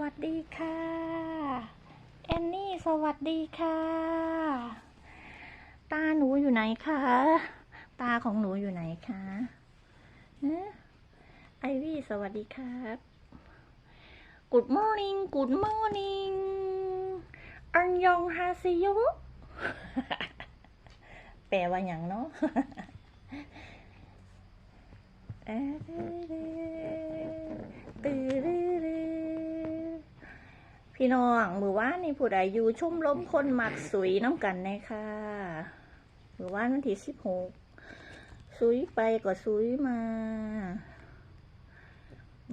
วัสดีค่ะ แอนนี่ สวัสดีค่ะ ตาหนูอยู่ไหนคะ ตาของหนูอยู่ไหนคะฮะไอวี่ สวัสดีครับ Good morning Good morning อันยองฮาซิโยแปลว่าอย่างเนาะ เอ๊ะตื่น พี่น้องมือว่านนี่ผู้ใดอยู่ชุ่มล้มคนหมักสุยน้ำกันน่ค่ะมือว่านวันที่สิบหกสุยไปก็สุยมา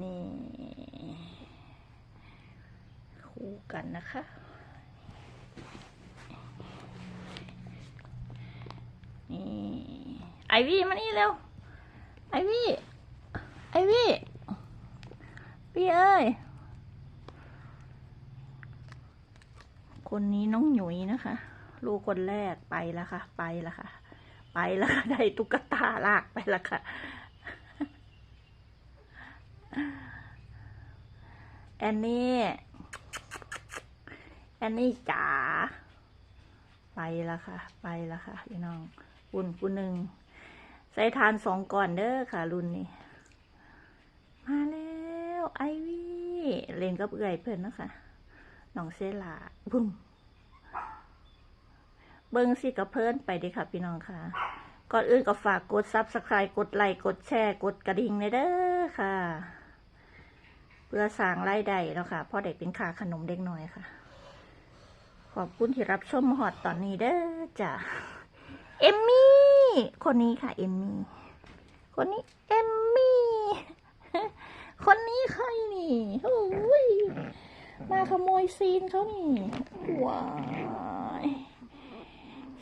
นี่ คู่กันนะคะ นี่ไอวี่มานี่เร็ว ไอวี่ ไอวี่ พี่เอ้ย คนนี้น้องหยุยนะคะ ลูกคนแรกไปแล้วค่ะ ไปแล้วค่ะ ไปแล้วค่ะได้ตุ๊กตาลากไปแล้วค่ะ แอนนี่แอนนี่จ๋าไปแล้วค่ะ ไปแล้วค่ะพี่น้องปุ่นปุ่นหนึ่งใส่ทานสองก่อนเด้อค่ะ รุ่นนี้ มาแล้ว ไอวี่เล่นกับเอื่อยเพื่อนนะคะ น้องเซลาบุ้มเบิ้งสิกับเพื่นไปด้อค่ะพี่น้องค่ะ ก่อนอื่นก็ฝากกดซับสไคร b e กดไลค์กดแชร์ กดกระดิ่งเลยเด้อค่ะ เพื่อสร้างรายได้แล้วค่ะพ่อเด็กเป็นคาขนมเด็กน้อยค่ะ ขอบคุณที่รับชมหอดตอนนี้เด้อจ้ะเอมมี่ คนนี้ค่ะ เอมมี่ คนนี้เอมมี่ คนนี้ใครนี่โอ้ย มาขโมยซีนเขานี่ว้าย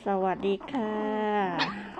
สวัสดีค่ะ